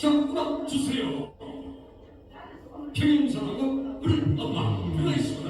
경고만 주세요. 김인사하고 우리 엄마 누가 있습니다.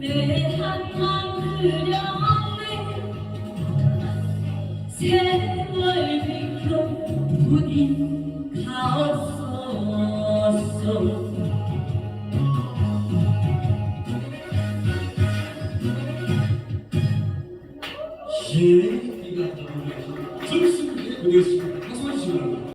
내 한만 그려왔네. 세월 비켜보니 가없